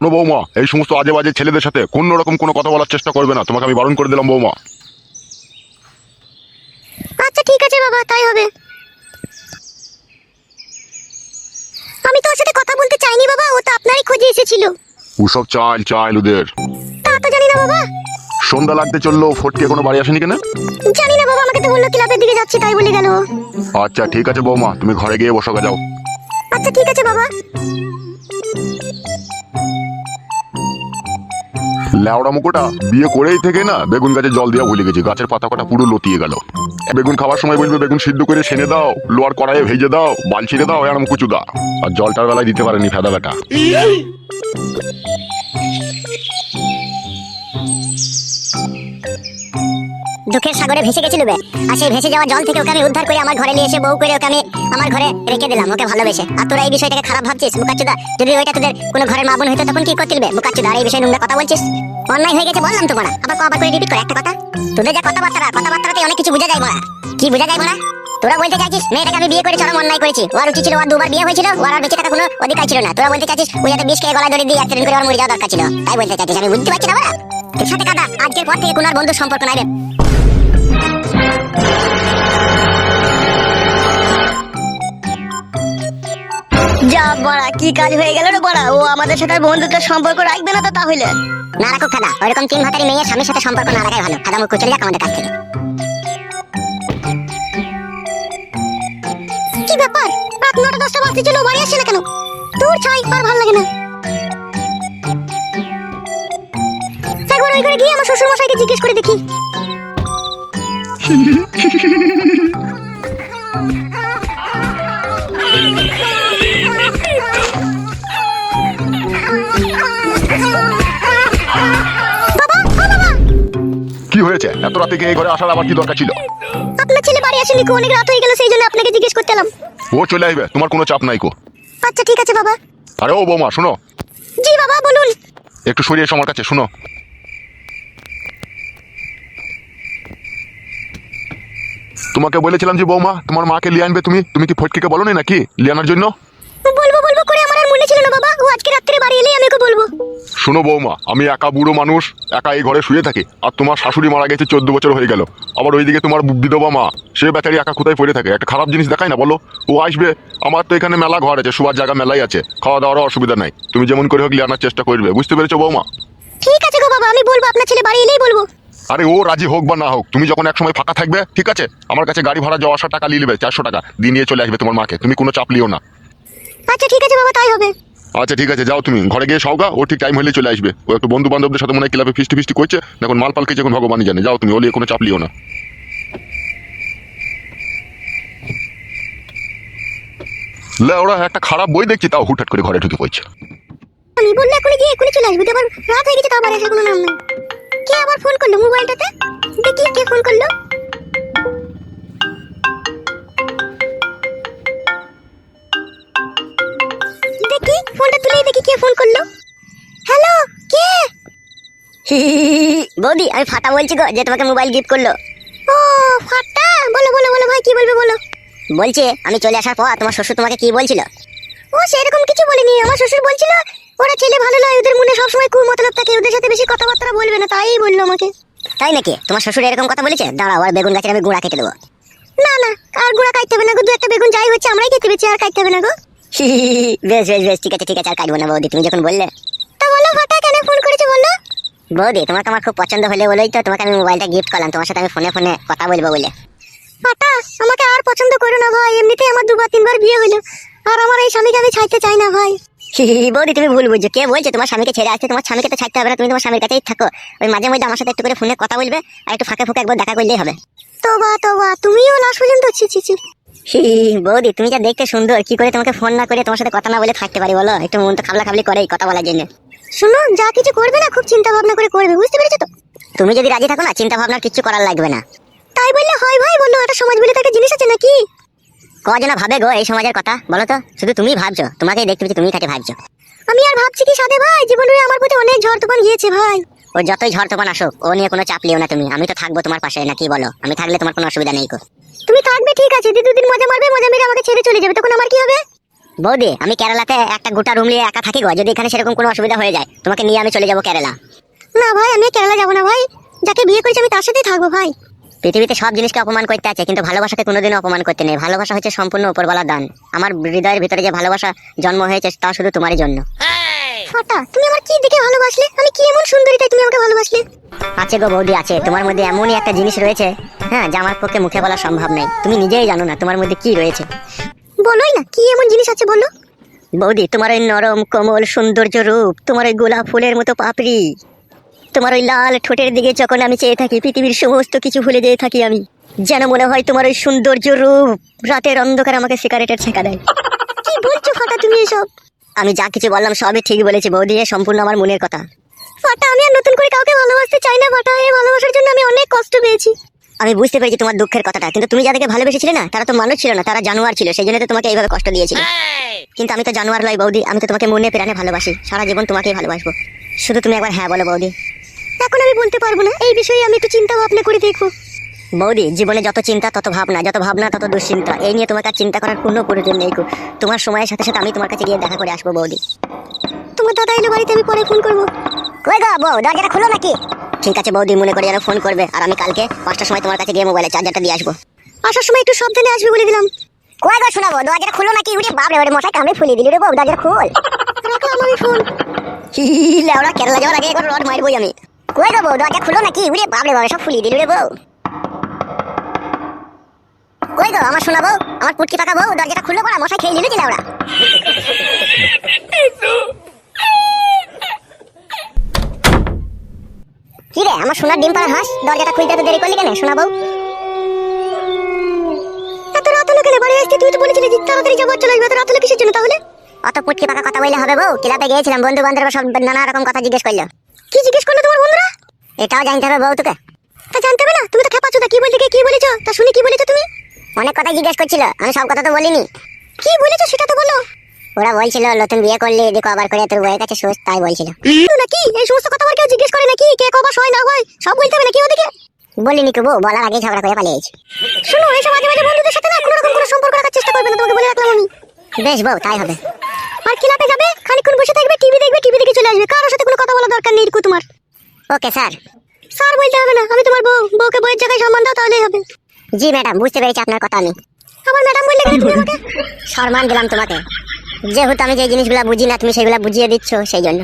শোনো বৌমা এই সমস্ত আজে বাজে ছেলেদের সাথে কোনো রকম কোনো কথা বলার চেষ্টা করবে না। তোমাকে আমি বারণ করে দিলাম বৌমা। আচ্ছা ঠিক আছে বাবা তাই হবে। আমি তোর সাথে কথা বলতে চাইনি বাবা ও তো আপনারই খোঁজে এসেছিল। ওসব চাল চাল ওদের। তা তো জানি না বাবা। সন্ধ্যা লাগতে চলল ফটকে কোনো বাড়ি আসেনি কেন? জানি না বাবা আমাকে তো বলল ক্লাবের দিকে যাচ্ছি তাই বলে গেল। আচ্ছা ঠিক আছে বৌমা তুমি ঘরে গিয়ে বসো যাও। আচ্ছা ঠিক আছে বাবা। ল্যাওড়া মুকুটা? বিয়ে করেই থেকে না বেগুন গাছে জল দেওয়া ভুলে গেছি। গাছের পাতা কটা পুরো লতিয়ে গেল। বেগুন খাওয়ার সময় বলবে, বেগুন সিদ্ধ করে সেনে দাও, লোয়ার কড়াইয়ে ভেজে দাও, বাল ছিঁড়ে দাও, এরম কুচু দা আর জলটার বেলায় দিতে পারেনি ফেদা বেটা। দুঃখের সাগরে ভেসে গেছিল বে। আর সেই ভেসে যাওয়া জল থেকে ওকে আমি উদ্ধার করে আমার ঘরে নিয়ে এসে বউ করে ওকে আমি আমার ঘরে রেখে দিলাম, ওকে ভালোবেসে। আর তোরা এই বিষয়টাকে খারাপ ভাবছিস বুকাচ্চুদা যদি ওইটা তোদের কোনো ঘরের মা বোন হইতো তখন কি করতে দিবে বুকাচ্চুদা আর এই বিষয়ে নোংরা কথা বলছিস? অন্যায় হয়ে গেছে বললাম তো মারা আবার ক- আবার করে রিপিট করে একটা কথা। তোদের যা কথাবার্তা, কথাবার্তাতে অনেক কিছু বোঝা যায় মারা। কি বোঝা যায় মারা? তোরা বলতে চাইছিস, মেয়েটাকে আমি বিয়ে করে চরম অন্যায় করেছি। ওর উচিত ছিল, ওর দুবার বিয়ে হয়েছিল, ওর আর বেঁচে থাকার কোনো অধিকার ছিল না। তোরা বলতে চাইছিস, ওই যাতে বিষ খেয়ে গলায় ধরে দিয়ে অ্যাক্সিডেন্ট করে ওর মরে যাওয়া দরকার ছিল। তাই বলতে চাইছিস, আমি বুঝতে পারছি না মারা? তোর সাথে কাদা, আজকের পর থেকে কোনো আর বন্ধুর সম্পর্ক নাই বড়া কি কাজ হয়ে গেল রে বড়া? ও আমাদের সাথে বন্ধুত্বের সম্পর্ক রাখবে না তো তাহলে? না রাখুক খাদা ওইরকম তিন ভাতারি মেয়ের স্বামীর সাথে সম্পর্ক না রাখাই ভালো। খাদা মুখ চলে যাক আমাদের কাছ থেকে। কি ব্যাপার? রাত নটা দশটা বাজতে চলো বাড়ি আসছে না কেন? দূর ছাই আর ভালো লাগে না। একবার ওই ঘরে গিয়ে আমার শ্বশুর মশাইকে জিজ্ঞেস করে দেখি। এত রাতে গিয়ে ঘরে আসার আবার কি দরকার ছিল? আপনার ছেলে বাড়ি আসেনি কো অনেক রাত হয়ে গেল সেই জন্য আপনাকে জিজ্ঞেস করতে এলাম। ও চলে আসবে তোমার কোনো চাপ নাই কো। আচ্ছা ঠিক আছে বাবা। আরে ও বৌমা শোনো। জি বাবা বলুন। একটু সরিয়ে এসো আমার কাছে শোনো। তোমাকে বলেছিলাম যে বৌমা তোমার মাকে লিয়ে আনবে তুমি? তুমি কি ফটকিকে বলো নাকি লিয়ে আনার জন্য বলব বলব করে আমার আর মনে ছিল না বাবা? ও আজকে রাত্রে বাড়ি এলেই আমি ওকে বলব। শোনো বৌমা আমি একা বুড়ো মানুষ একা এই ঘরে শুয়ে থাকি আর তোমার শাশুড়ি মারা গেছে চোদ্দ বছর হয়ে গেল। আবার ওইদিকে তোমার বিধবা মা সে বেচারি একা কোথায় পড়ে থাকে? একটা খারাপ জিনিস দেখায় না বলো? ও আসবে আমার তো এখানে মেলা ঘর আছে শোবার জায়গা মেলাই আছে খাওয়া দাওয়ারও অসুবিধা নাই। তুমি যেমন করে হোক আনার চেষ্টা করবে বুঝতে পেরেছ বৌমা? ঠিক আছে গো বাবা আমি বলব আপনার ছেলে বাড়ি এলেই বলব। আরে ও রাজি হোক বা না হোক তুমি যখন এক সময় ফাঁকা থাকবে ঠিক আছে? আমার কাছে গাড়ি ভাড়া যাওয়া আসার টাকা নিয়ে নেবে চারশো টাকা দিয়ে নিয়ে চলে আসবে তোমার মাকে তুমি কোনো চাপ লিও না। আচ্ছা ঠিক আছে বাবা তাই হবে। আচ্ছা ঠিক আছে, যাও তুমি। ঘরে গিয়ে সওগা ও ঠিক টাইম হলে চলে আসবে। ও একটু বন্ধু বান্ধবদের সাথে মনে হয় ক্লাবে ফিস্টি ফিস্টি করছে। এখন মাল পাল খেয়েছে, এখন ভগবানই জানে। যাও তুমি ওলিয়ে কোনো চাপ লিও না। লে, ওরা একটা খারাপ বই দেখছি, তাও হুটহাট করে ঘরে ঢুকে পড়ছে। আমি বললে এখনই গিয়ে এখনই চলে আসবে আবার রাত হয়ে গেছে, তাও বাড়ি আসার কোনো নাম নেই। কে আবার ফোন করল মোবাইলটাতে? দেখি কে ফোন করল। বৌদি আমি ফাটা বলছি গো যে তোমাকে মোবাইল গিফট করল। ও ফাটা? বলো বলো বলো ভাই কি বলবে বলো? বলছে আমি চলে আসার পর তোমার শ্বশুর তোমাকে কি বলছিল? ও সেরকম কিছু বলেনি। আমার শ্বশুর বলছিল ওরা ছেলে ভালো নয় ওদের মনে সবসময় কু মতলব থাকে ওদের সাথে বেশি কথাবার্তা বলবে না তাই বলল আমাকে। তাই নাকি? তোমার শ্বশুর এরকম কথা বলেছে? দাঁড়াও আর বেগুন গাছের আমি গুঁড়া কেটে দেবো। না না আর গুঁড়া কাটতে হবে না গো দু একটা বেগুন যাই হচ্ছে আমরাই খেতে পেয়েছি আর কাটতে হবে না গো। বেশ বেশ বেশ ঠিক আছে ঠিক আছে আর কাটবো না বৌদি তুমি যখন বললে। তা বলো ফাটা কেন ফোন করেছ বলো? বৌদি তোমাকে আমার খুব পছন্দ হলে বলেই তো তোমাকে আমি মোবাইলটা গিফট করলাম তোমার সাথে আমি ফোনে ফোনে কথা বলব বলে। ফাটা আমাকে আর পছন্দ করো না ভাই এমনিতেই আমার দুবার তিনবার বিয়ে হলো আর আমার এই স্বামীকে আমি ছাড়তে চাই না ভাই। বৌদি তুমি ভুল বুঝছ। কে বলছে তোমার স্বামীকে ছেড়ে আসতে? তোমার স্বামীকে তো ছাড়তে হবে না তুমি তোমার স্বামীর কাছেই থাকো। ওই মাঝে মধ্যে আমার সাথে একটু করে ফোনে কথা বলবে আর একটু ফাঁকে ফুঁকে একবার দেখা করলেই হবে। তোবা তোবা তুমিও লাশ পর্যন্ত ছি ছি ছি। বৌদি তুমি যা দেখতে সুন্দর কি করে তোমাকে ফোন না করে তোমার সাথে কথা না বলে থাকতে পারি বলো? একটু মন তো খাবলা খাবলি করে কথা বলার জন্য। শুনো যা কিছু করবে না খুব চিন্তা ভাবনা করে করবে বুঝতে পেরেছ তো? তুমি যদি রাজি থাকো না চিন্তা ভাবনার কিছু করার লাগবে না। তাই বললে হয় ভাই বলল একটা সমাজ বলে তো একটা জিনিস আছে নাকি? কজনা ভাবে গো এই সমাজের কথা? বলো তো শুধু তুমি ভাবছ তোমাকেই দেখতে পেয়েছি তুমি খালি ভাবছ। আমি আর ভাবছি কি সাথে ভাই? জীবনে আমার প্রতি অনেক ঝড় তুফান গিয়েছে ভাই। ও যতই ঝড় তুফান আসুক ও নিয়ে কোনো চাপ লিও না তুমি। আমি তো থাকব তোমার পাশে নাকি বলো? আমি থাকলে তোমার কোনো অসুবিধা নেই গো। তুমি থাকবে ঠিক আছে দিদি দুদিন মজা মারবে মজা মেরে আমাকে ছেড়ে চলে যাবে তখন আমার কি হবে? বৌদি আমি কেরালাতে একটা গোটা রুম নিয়ে একা থাকি গো যদি এখানে সেরকম কোনো অসুবিধা হয়ে যায় তোমাকে নিয়ে আমি চলে যাব কেরালা। না ভাই আমি কেরালা যাব না ভাই। যাকে বিয়ে করেছি আমি তার সাথেই থাকব ভাই। পৃথিবীতে সব জিনিসকে অপমান করতে আছে কিন্তু ভালোবাসাকে কোনোদিনও অপমান করতে নেই। ভালোবাসা হচ্ছে সম্পূর্ণ উপরওয়ালা দান। আমার হৃদয়ের ভিতরে যে ভালোবাসা জন্ম হয়েছে তা শুধু তোমারই জন্য। ফাটা তুমি আমার কি দেখে ভালোবাসলে? আমি কি এমন সুন্দরী তাই তুমি আমাকে ভালোবাসলে? আছে গো বৌদি আছে। তোমার মধ্যে এমনই একটা জিনিস রয়েছে হ্যাঁ যা আমার পক্ষে মুখে বলা সম্ভব নেই তুমি নিজেই জানো না তোমার মধ্যে কি রয়েছে। বলোই না কি এমন জিনিস আছে বলো? বৌদি তোমার ওই নরম কোমল সৌন্দর্য রূপ তোমার ওই গোলাপ ফুলের মতো পাপড়ি তোমার ওই লাল ঠোঁটের দিকে যখন আমি চেয়ে থাকি পৃথিবীর সমস্ত কিছু ভুলে যেয়ে থাকি আমি যেন মনে হয় তোমার ওই সৌন্দর্য রূপ রাতের অন্ধকার আমাকে সিগারেটের ছেঁকা দেয়। কি বলছো ফাটা তুমি এসব? আমি যা কিছু বললাম সবই ঠিক বলেছি বৌদি সম্পূর্ণ আমার মনের কথা। ফাটা আমি আর নতুন করে কাউকে ভালোবাসতে চাই না ফাটা এই ভালোবাসার জন্য আমি অনেক কষ্ট পেয়েছি। আমি বুঝতে পেরেছি তোমার দুঃখের কথাটা কিন্তু তুমি যাদেরকে ভালোবেসেছিলে না তারা তো মানুষ ছিল না তারা জানোয়ার ছিল সেই জন্য তো তোমাকে এইভাবে কষ্ট দিয়েছিল। কিন্তু আমি তো জানোয়ার লয় বৌদি আমি তো তোমাকে মনে প্রাণে ভালোবাসি সারা জীবন তোমাকেই ভালোবাসবো। শুধু তুমি একবার হ্যাঁ বলো বৌদি। এখন আমি বলতে পারব না এই বিষয়ে আমি একটু চিন্তা ভাবনা করে দেখব। বৌদি জীবনে যত চিন্তা তত ভাবনা যত ভাবনা তত দুশ্চিন্তা এই নিয়ে তোমাকে আর চিন্তা করার কোনো প্রয়োজন নেই। তোমার সময়ের সাথে সাথে আমি তোমার কাছে গিয়ে দেখা করে আসব বৌদি। তোমার দাদা এলো বাড়িতে আমি পরে ফোন করব। কই গো বউ দরজাটা খুলো নাকি? ঠিক আছে বৌদি, মনে করে যেন ফোন করবে। আর আমি কালকে পাঁচটার সময় তোমার কাছে গিয়ে মোবাইলে চার্জারটা দিয়ে আসব। আসার সময় একটু সাবধানে আসবে বলে দিলাম। গো শোনাবো দরজাটা খুলো নাকি? উড়ে বাপরে, ওরে মশাই, কামড়ে ফুলিয়ে দিলি রে বউ, দরজাটা খুল। ফোন লেওড়া, কেরালা যাওয়ার আগে একবার রড মারবই আমি। কই গো দরজা খুলো নাকি? উড়ে বাপরে বাবা সব ফুলিয়ে দিলি রে বউ। কই গো, আমার শোনাবো আমার পুটকি পাকা বউ, দরজাটা খুললো পড়া, মশাই খেয়ে লেওড়া? কি রে আমার সোনার ডিম পাড়া হাঁস? দরজাটা খুলতে এত দেরি করলি কেন? শোনা বউ? এত রাত হলো কেন? বাড়ি আসতে তুই তো বলেছিলি যে তাড়াতাড়ি যাব চলে আসবে। এত রাত হলো কিসের জন্য তাহলে? অত পুটকি পাকা কথা বললে হবে বউ? ক্লাবে গিয়েছিলাম বন্ধু বান্ধব সব নানা রকম কথা জিজ্ঞেস করল। কি জিজ্ঞেস করল তোমার বন্ধুরা? এটাও জানতে হবে বউ তোকে। তা জানতে হবে না তুমি তো খেপাচ্ছো তা কি বলতে কি? বলেছ? তা শুনি কি বলেছ তুমি? অনেক কথা জিজ্ঞেস করছিল আমি সব কথা তো বলিনি। কি বলেছ সেটা তো বলো। ওরা বলছিল নতুন বিয়ে করলি এদিকে আবার করে তোর বউয়ের কাছে সুস্থ তাই বলছিল। নাকি? এই সমস্ত কথা আবার কেউ জিজ্ঞেস করে নাকি? কে কবার হয় না হয় সব বলতে হবে নাকি ওদিকে? বলিনি কেউ বলার আগে ঝগড়া করে পালিয়েছি শোনো এইসব মাঝে মাঝে বন্ধুদের সাথে না কোনো রকম কোনো সম্পর্ক রাখার চেষ্টা করবে না তোমাকে বলে রাখলাম আমি। বেশ বউ তাই হবে। আর ক্লাবে যাবে? খানিকক্ষণ বসে থাকবে টিভি দেখবে টিভি দেখে চলে আসবে। কারোর সাথে কোনো কথা বলার দরকার নেই রিকু তোমার। Okay sir. স্যার বলতে হবে না আমি তোমার বউ বউকে বউয়ের জায়গায় সম্মান দাও তাহলেই হবে। জি ম্যাডাম বুঝতে পেরেছি আপনার কথা আমি। আমার ম্যাডাম বললে কেন তুমি আমাকে? সম্মান দিলাম তোমাকে। যেহেতু আমি যে জিনিসগুলো বুঝি না তুমি সেগুলো বুঝিয়ে দিচ্ছ সেই জন্য।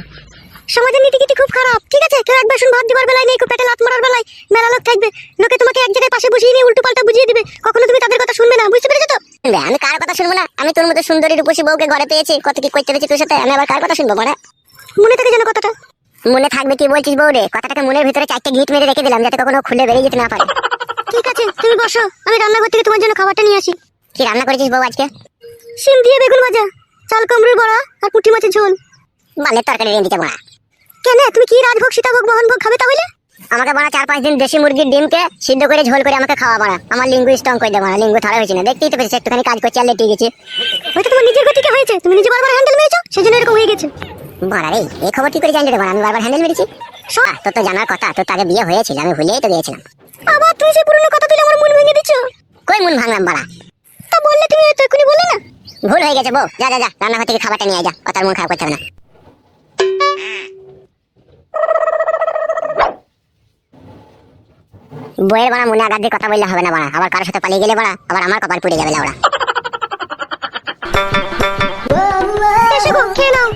সমাজের নীতি গীতি খুব খারাপ ঠিক আছে? কেউ এক বাসন ভাত দিবার বেলায় নেই কেউ পেটে লাত মারার বেলায় মেলা লোক থাকবে লোকে তোমাকে এক জায়গায় পাশে বসিয়ে নিয়ে উল্টো পাল্টা বুঝিয়ে দিবে। কখনো তুমি তাদের কথা শুনবে না বুঝতে পেরেছ তো? আমি কার কথা শুনব না? আমি তোর মতো সুন্দরী রূপসী বউকে ঘরে পেয়েছি কত কি করতে পেরেছি তোর সাথে? আমি আবার কার কথা শুনব মানে মনে থাকে যেন কথাটা। মনে থাকবে কি বলছিস বউ রে কথাটাকে মনের ভিতরে চারটে গিট মেরে রেখে দিলাম যাতে কখনো খুলে বেরিয়ে যেতে না পারে। ঠিক আছে তুমি বসো আমি রান্নাঘর থেকে তোমার জন্য খাবারটা নিয়ে আসি। কি রান্না করেছিস বউ আজকে? শিম দিয়ে বেগুন ভাজা। চাল কুমড়োর বড়া আর পুঁটি মাছের ঝোল। মালের তরকারি রেঁধিতে বড়া কেন? তুমি কি রাজভোগ সীতাভোগ মোহনভোগ খাবে তাহলে? আমাকে বড়া চার পাঁচ দিন দেশি মুরগির ডিমকে সিদ্ধ করে ঝোল করে আমাকে খাওয়া বড়া। আমার লিঙ্গু স্ট্রং করে দেবো লিঙ্গু থাড়া হয়েছে না। দেখতেই তো পেয়েছি একটুখানি কাজ করছি আর লেটে গেছি। হয়তো তোমার নিজের গতিকে হয়েছে। তুমি নিজে বারবার হ্যান্ডেল মেরেছো? সেই জন্য এরকম হয়ে গেছে। বড়া রে এই খবর কি করে জানলে রে বড়া? আমি বারবার হ্যান্ডেল মেরেছি। আহ, তোর তো জানার কথা তোর তো আগে বিয়ে হয়েছিল আমি ভুলেই তো গিয়েছিলাম। আবার তুমি সেই পুরনো কথা তুলে আমার মন ভেঙে দিচ্ছ? কই মন ভাঙলাম বড়া? তা বললে তুমি হয়তো এক্ষুনি বললে না। ভুল হয়ে গেছে, বউ। যা যা যা, রান্নাঘর থেকে খাবারটা নিয়ে যা। কথার মন খারাপ করতে হবে না। বইয়ের বাড়া মনে আঘাত কথা বললে হবে না বাড়া। আবার কারোর সাথে পালিয়ে গেলে বড়া, আবার আমার কপাল পুড়ে যাবে লাউড়া খেয়ে নাও।